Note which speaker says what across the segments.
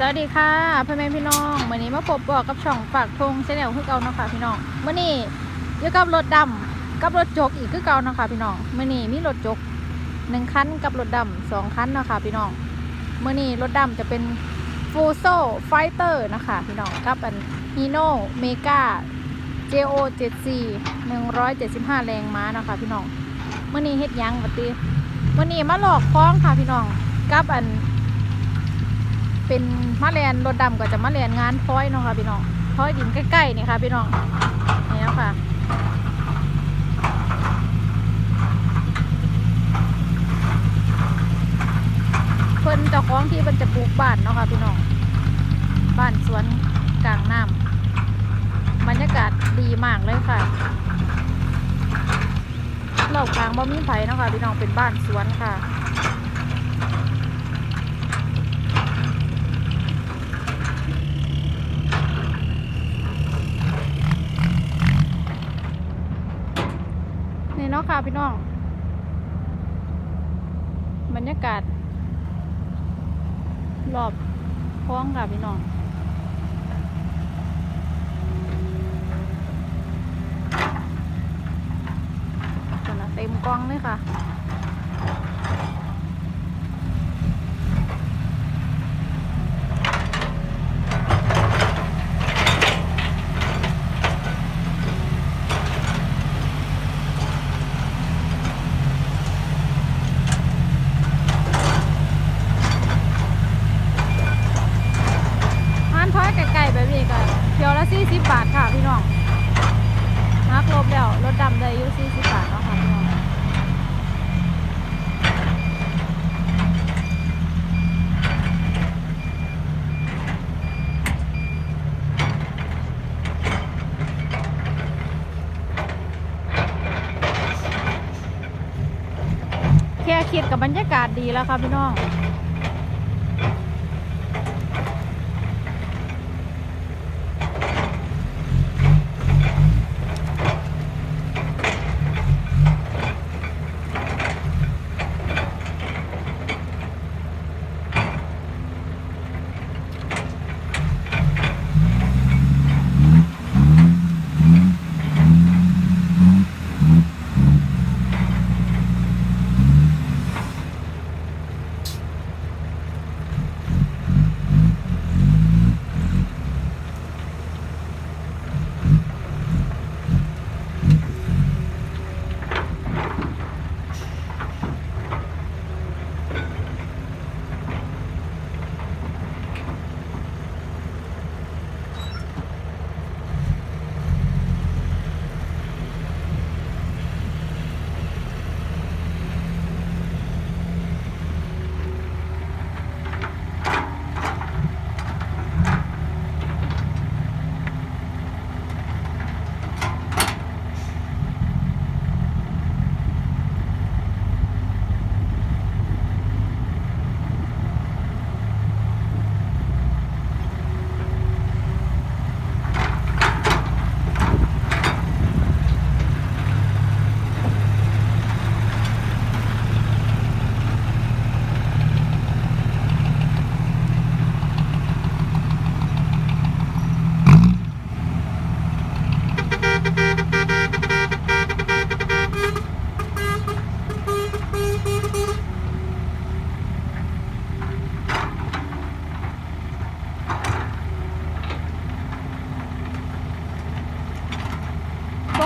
Speaker 1: สวัสดีค่ะพ่อแม่พี่น้องวันนี้มาพบบอกกับช่องฝากทงชแนลคือเก่านะคะพี่น้องมื่อนี้อยู่กับรถดำกับรถจกอีกคือเก่านะคะพี่น้องมื่อนี้มีรถจกหนึ่งคันกับรถดำสองคันนะคะพี่น้องมื่อนี้รถดำจะเป็นฟูโซไฟเตอร์นะคะพี่น้องกับอันฮีโน่เมกา JO 74 175 แรงม้านะคะพี่น้องมื่อนี้เฮ็ดยังบัดนี้มื่อนี้มาหลอกคล้องค่ะพี่น้องกับอัน เป็นมะเรียนรถดำก็จะมะเรียนงานพ้อยเนาะค่ะพี่น้องพ้อยดินใกล้ๆนี่ค่ะพี่น้องนี่นะค่ะเพิ่นเจ้าของที่เพิ่นจะปลูกบ้านเนาะค่ะพี่น้องบ้านสวนกลางน้ำบรรยากาศดีมากเลยค่ะเหล่ากลางบ่มีไผ่เนาะค่ะพี่น้องเป็นบ้านสวนค่ะ นี่เนาะค่ะพี่น้อง บรรยากาศ รอบคลองค่ะพี่น้องส่วนเต็มกล้องเลยค่ะ ร้านท้อยไก่ๆแบบนี้ก็เที่ยวละ สี่สิบบาทค่ะพี่น้องนักลบแล้วรถดำได้อยู่สี่สิบบาทเนาะค่ะพี่น้องแค่คิดกับบรรยากาศดีแล้วค่ะพี่น้อง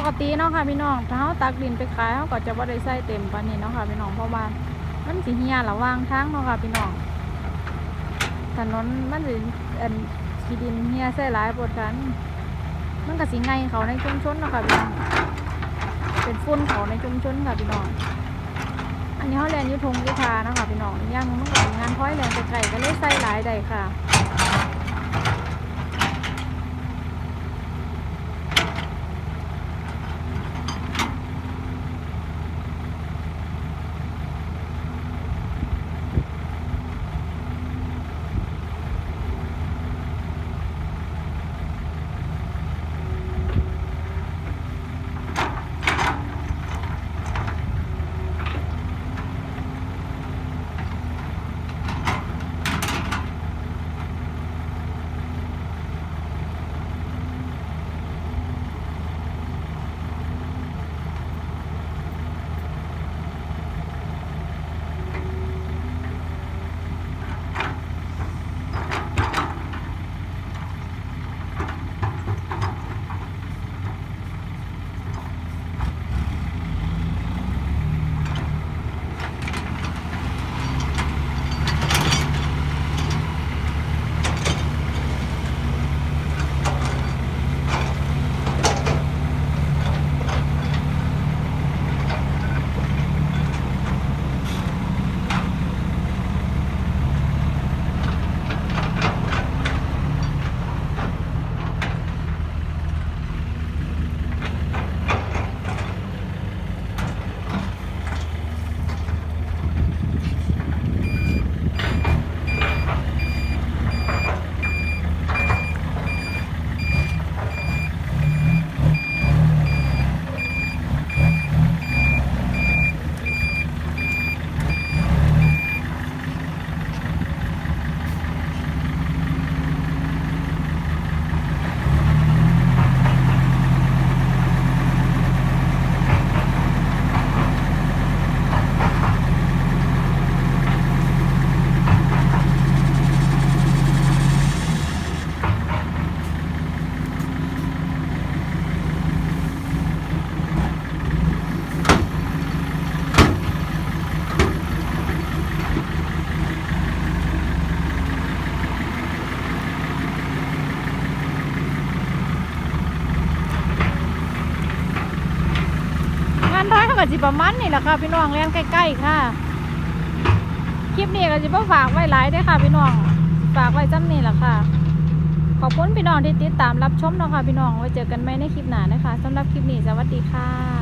Speaker 1: กติเนาะค่ะพี่น้องถ้าเขาตักดินไปขายเขาก็จะบ่ได้ใส่เต็มปานนี้เนาะค่ะพี่น้องเพราะว่ามันสิเหียระว่างทางเนาะค่ะพี่น้องถนนมันสิอันขี้ดินเหียใส่หลายปวดกันมันก็สิไงเขาในชุมชนเนาะค่ะพี่น้องเป็นฝุ่นเขาในชุมชนค่ะพี่น้องอันนี้เขาเรียนยุทงยุทานะคะพี่น้องย่างมันก็งานพ้อยแรงไกลก็เลยใส่หลายใดค่ะ ก็สิประมาณนี่แหละค่ะพี่น้องเรียนใกล้ๆค่ะ คลิปนี้ก็สิบ่ฝากไว้หลายได้ค่ะ พี่น้อง ฝากไว้จำนี่แหละค่ะ ขอบคุณพี่น้องที่ติดตามรับชมเนาะค่ะพี่น้องไว้เจอกันใหม่ในคลิปหน้านะคะสำหรับคลิปนี้สวัสดีค่ะ